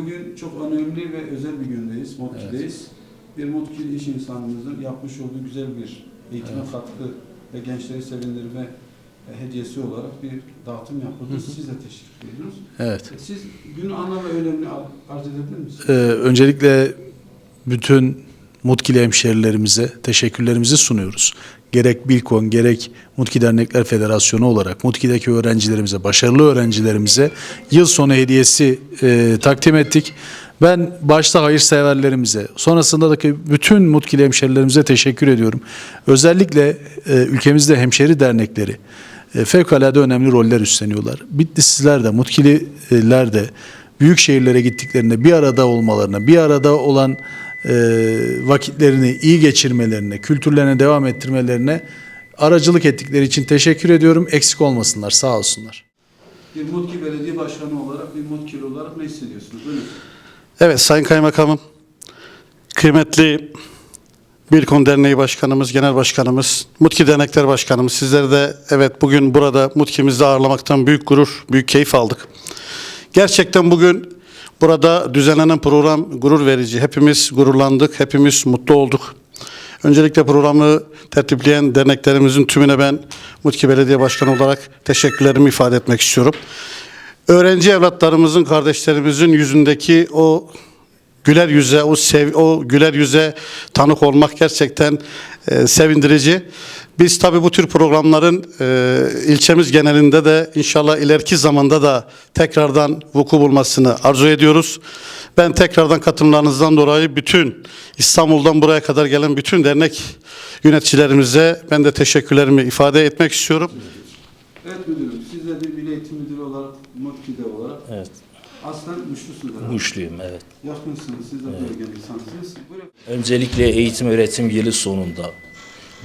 Bugün çok önemli ve özel bir gündeyiz. Motki'deyiz. Bir Motkili iş insanımızın yapmış olduğu güzel bir eğitime Evet. katkı ve gençleri sevindirme e, hediyesi olarak bir dağıtım yapıldı. Siz de teşekkür ediyoruz. Evet. E, Siz günün ana ve önemini ar- arz edebilir misiniz? Ee, öncelikle bütün Mutkili hemşerilerimize teşekkürlerimizi sunuyoruz. Gerek Bilkon, gerek Mutki Dernekler Federasyonu olarak Mutki'deki öğrencilerimize, başarılı öğrencilerimize yıl sonu hediyesi e, takdim ettik. Ben başta hayırseverlerimize, sonrasındaki bütün Mutkili hemşerilerimize teşekkür ediyorum. Özellikle e, ülkemizde hemşeri dernekleri e, fevkalade önemli roller üstleniyorlar. Bitlisliler de, Mutkililer de büyük şehirlere gittiklerinde bir arada olmalarına, bir arada olan vakitlerini iyi geçirmelerine, kültürlerine devam ettirmelerine aracılık ettikleri için teşekkür ediyorum. Eksik olmasınlar, sağ olsunlar. Bir Mutki Belediye Başkanı olarak, bir Mutkili olarak ne hissediyorsunuz? Evet Sayın Kaymakamım, kıymetli Bilkon Derneği Başkanımız, Genel Başkanımız, Mutki Dernekler Başkanımız, sizleri de evet bugün burada Mutki'mizde ağırlamaktan büyük gurur, büyük keyif aldık. Gerçekten bugün burada düzenlenen program gurur verici. Hepimiz gururlandık, hepimiz mutlu olduk. Öncelikle programı tertipleyen derneklerimizin tümüne ben Mutki Belediye Başkanı olarak teşekkürlerimi ifade etmek istiyorum. Öğrenci evlatlarımızın, kardeşlerimizin yüzündeki o güler yüze, o sev, o güler yüze tanık olmak gerçekten e, sevindirici. Biz tabii bu tür programların e, ilçemiz genelinde de inşallah ileriki zamanda da tekrardan vuku bulmasını arzu ediyoruz. Ben tekrardan katılımlarınızdan dolayı bütün İstanbul'dan buraya kadar gelen bütün dernek yöneticilerimize ben de teşekkürlerimi ifade etmek istiyorum. Evet müdürüm, siz de bir Milli Eğitim Müdürü olarak, Mutki'de olarak Evet, aslen Muşlusunuz herhalde. Muşluyum evet. Yakınsınız, siz de bölgenin insansınız. Buyurun. Öncelikle eğitim öğretim yılı sonunda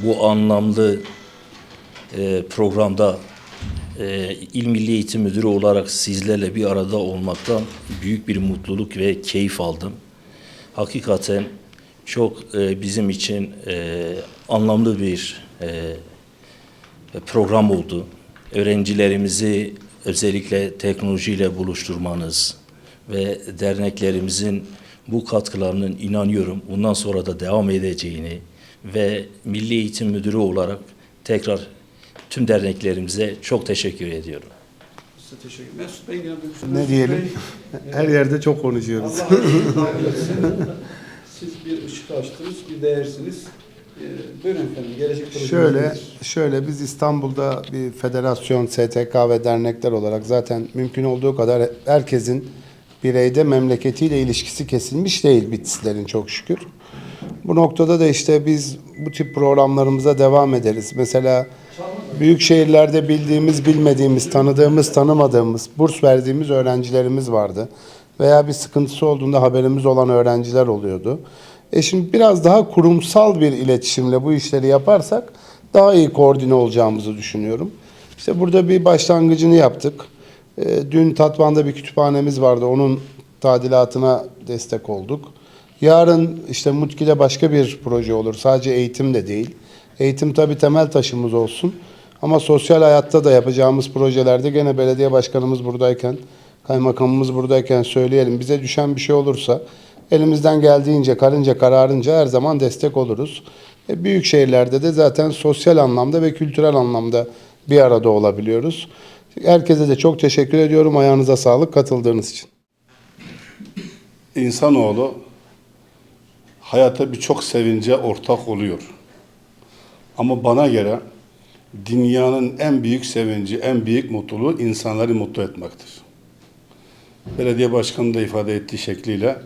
bu anlamlı e, programda e, İl Milli Eğitim Müdürü olarak sizlerle bir arada olmaktan büyük bir mutluluk ve keyif aldım. Hakikaten çok e, bizim için e, anlamlı bir e, program oldu. Öğrencilerimizi özellikle teknolojiyle buluşturmanız ve derneklerimizin bu katkılarının inanıyorum bundan sonra da devam edeceğini ve Milli Eğitim Müdürü olarak tekrar tüm derneklerimize çok teşekkür ediyorum. Size teşekkür ederim. Mesut Bey. Ne diyelim? Her yerde çok konuşuyoruz. Siz bir ışık açtınız, bir değersiniz. Ee, buyurun efendim, gelecek Şöyle, nedir? şöyle biz İstanbul'da bir federasyon, STK ve dernekler olarak zaten mümkün olduğu kadar herkesin bireyde memleketiyle ilişkisi kesilmiş değil Bitlislerin çok şükür. Bu noktada da işte biz bu tip programlarımıza devam ederiz. Mesela büyük şehirlerde bildiğimiz, bilmediğimiz, tanıdığımız, tanımadığımız, burs verdiğimiz öğrencilerimiz vardı. Veya bir sıkıntısı olduğunda haberimiz olan öğrenciler oluyordu. E şimdi biraz daha kurumsal bir iletişimle bu işleri yaparsak daha iyi koordine olacağımızı düşünüyorum. İşte burada bir başlangıcını yaptık. E, dün Tatvan'da bir kütüphanemiz vardı. Onun tadilatına destek olduk. Yarın işte Mutki'de başka bir proje olur. Sadece eğitim de değil. Eğitim tabii temel taşımız olsun. Ama sosyal hayatta da yapacağımız projelerde gene belediye başkanımız buradayken, kaymakamımız buradayken söyleyelim. Bize düşen bir şey olursa elimizden geldiğince, karınca kararınca her zaman destek oluruz. E, büyük şehirlerde de zaten sosyal anlamda ve kültürel anlamda bir arada olabiliyoruz. Herkese de çok teşekkür ediyorum. Ayağınıza sağlık katıldığınız için. İnsanoğlu hayata birçok sevince ortak oluyor. Ama bana göre dünyanın en büyük sevinci, en büyük mutluluğu insanları mutlu etmektir. Belediye başkanı da ifade ettiği şekliyle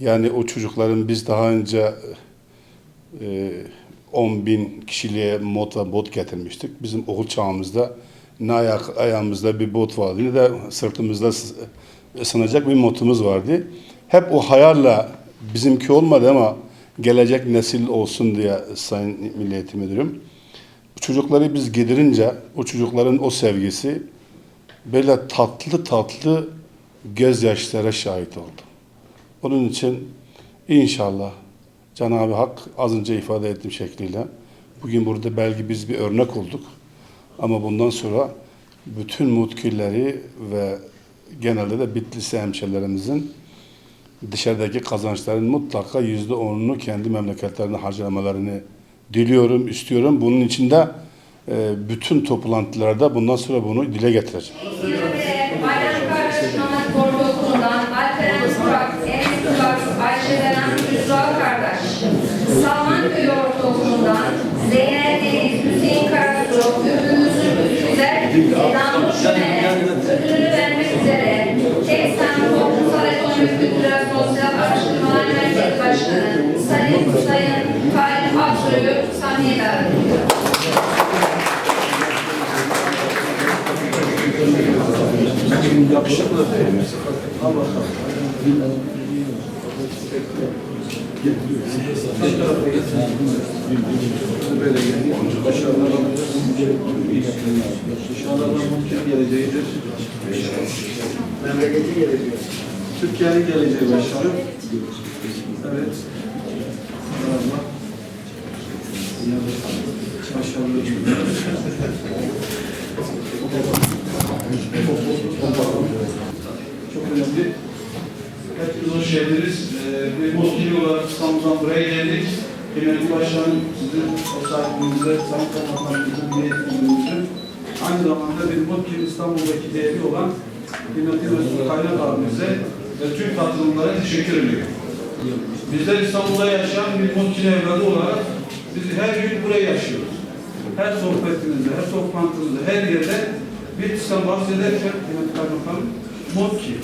yani o çocukların biz daha önce e, 10 bin kişiliğe mod ve bot getirmiştik. Bizim okul çağımızda ne ayak, ayağımızda bir bot vardı ne de sırtımızda s- ısınacak bir motumuz vardı. Hep o hayalle bizimki olmadı ama gelecek nesil olsun diye Sayın Milli Eğitim Müdürüm. Çocukları biz gidirince o çocukların o sevgisi böyle tatlı tatlı gözyaşlara şahit oldu. Onun için inşallah Cenab-ı Hak az önce ifade ettiğim şekliyle bugün burada belki biz bir örnek olduk. Ama bundan sonra bütün mutkilleri ve genelde de Bitlis'e hemşerilerimizin dışarıdaki kazançların mutlaka yüzde onunu kendi memleketlerine harcamalarını diliyorum, istiyorum. Bunun için de e, bütün toplantılarda bundan sonra bunu dile getireceğim. Salmanköy Ortaokulu'ndan Ekonomik Kültürel Sosyal Araştırmalar Merkezi Başkanı Sayın Sayın Fail Aksoy'u sahneye davet ediyorum. Yakışıklı. Al bakalım. Tek tarafa geç. Böyle İnşallah geleceğidir. Memleketin geleceği. Türkiye'nin geleceği başarı. Evet. Başarılı. Çok önemli. Hepimiz hoş geldiniz. Ee, bir motkili olarak İstanbul'dan buraya geldik. Kıymetli Başkanım, sizin o sahibinize, Sayın Kaymakamımızın, Milletimizin aynı zamanda bir motkili İstanbul'daki değeri olan kıymetli Mesut Kaynak abimize ve tüm katılımlara teşekkür ediyorum. Bizler İstanbul'da yaşayan bir motkili evladı olarak biz her gün buraya yaşıyoruz. Her sohbetimizde, her toplantımızda, her yerde Bitlis'ten bahsederken kıymetli Kaymakamım, motki,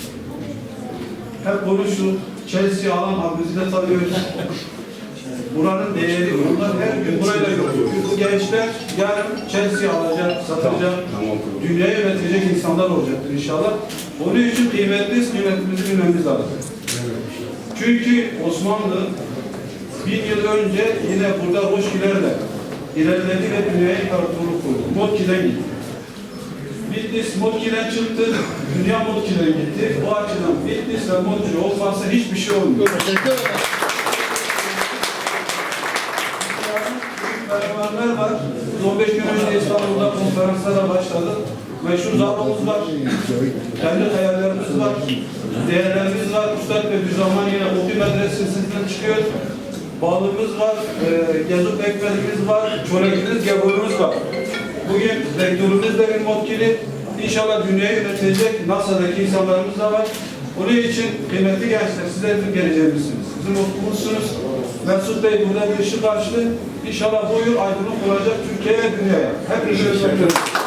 hep konuştuk. Chelsea alan abimizi de tanıyoruz. Buranın değeri, bunlar her gün burayla görüyor. Bu gençler yarın Chelsea alacak, satacak, dünyayı yönetecek insanlar olacaktır inşallah. Onun için kıymetliyiz, kıymetimizi bilmemiz lazım. Çünkü Osmanlı bin yıl önce yine burada Roşkilerle ilerledi ve dünyayı imparatorluk kurdu. Motki'den gitti. Bitlis Motki'den çıktı, dünya Motki'den gitti. O açıdan Bitlis ve Motki olmazsa hiçbir şey olmuyor. Kahramanlar var. Biz 15 gün önce İstanbul'da konferanslara başladık. Meşhur zavrumuz var. Kendi hayallerimiz var. Değerlerimiz var. Üstad ve bir zaman yine Opi Medresesi'nden çıkıyor. Balımız var. E, yazıp ekmeğimiz var. Çörekimiz, gavurumuz var. Bugün rektörümüz de bir motkili. İnşallah dünyayı yönetecek NASA'daki insanlarımız da var. Onun için kıymetli gençler sizler bizim geleceğimizsiniz. Bizim okulumuzsunuz. Mesut Bey burada bir ışık açtı. İnşallah bu yıl aydınlık olacak Türkiye ve dünyaya. Hepinize öpüyorum.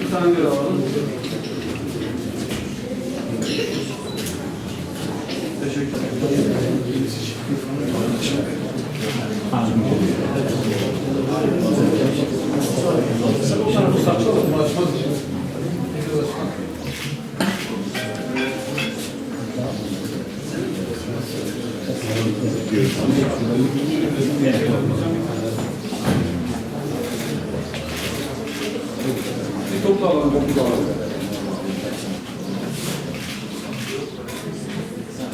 Bir tane bir alalım. Teşekkür ederim. Bir topla alalım, bir topla alalım.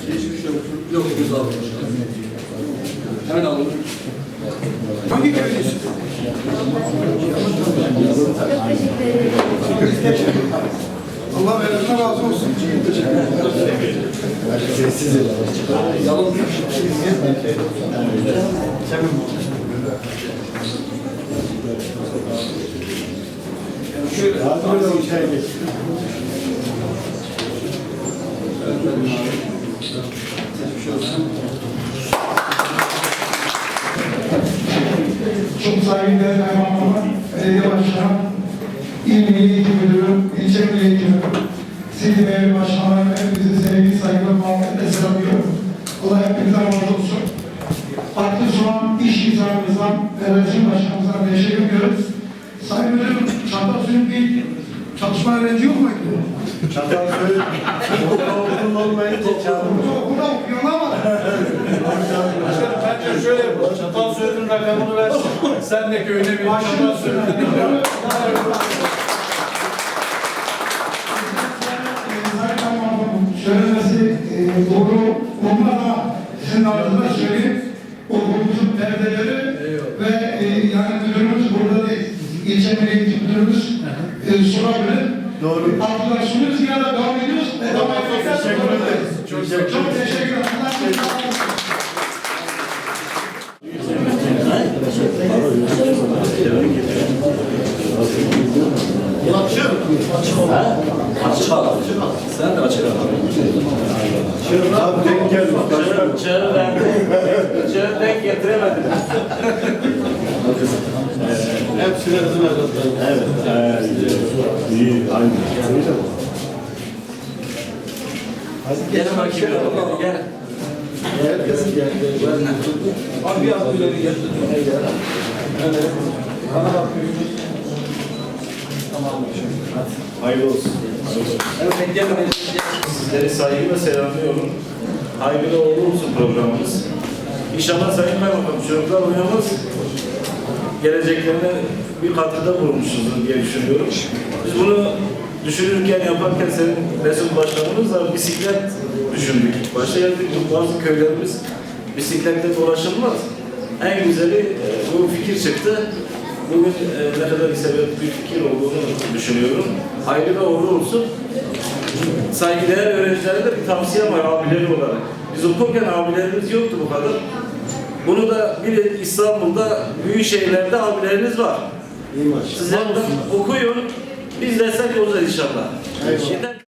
Geçmiş yok. Yok, alalım. Hemen alalım. Hangi köydesin? Allah verenden razı olsun. Yalan. Şöyle. Çok saygıdeğer kaymakamım, belediye başkanım, il milli eğitim müdürüm, ilçe milli Başkanım, hepinizi sevgi, saygı, muhabbetle selamlıyorum. Allah hepinizden razı olsun. Aklı soğan iş insanımızdan ve rejim başkanımızdan teşekkür ediyoruz. Sayın Müdürüm, Çantal Suyun bir çalışma öğrenci yok muydu? Çantal Suyun okulda olmayınca Okulda okuyor ama. Bence şöyle yapalım. Çatal Söğüt'ün rakamını ver. Sen de köyüne bir çatal Söğüt. Olmaz ama sizin ağzınıza söyleyeyim. Okulumuzun perdeleri ve e, yani müdürümüz burada değil. İlçe Milli Eğitim Müdürümüz e, sorabilir. Doğru. Arkadaşımız yine de devam ediyoruz. E, devam edecekler. Teşekkür ederiz. Çok, çok teşekkür ederim. Allah razı olsun. Hayırlı olsun. Sizleri saygıyla selamlıyorum. Hayırlı uğurlu olsun programımız. İnşallah Sayın Kaymakam çocuklar oynaması geleceklerine bir katkıda bulunmuşuzdur diye düşünüyorum. Biz bunu düşünürken, yaparken senin Resul Başkanımızla bisiklet düşündük. Başta geldik, bazı köylerimiz bisikletle dolaşılmaz. En güzeli e, bu fikir çıktı. Bugün e, ne kadar isabetli bir fikir olduğunu düşünüyorum. Hayırlı ve uğurlu olsun. Saygıdeğer öğrencilere de bir tavsiyem var abileri olarak. Biz okurken abilerimiz yoktu bu kadar. Bunu da bilin İstanbul'da büyük şehirlerde abileriniz var. Sizler de okuyun. Biz destek olacağız inşallah. Yeter.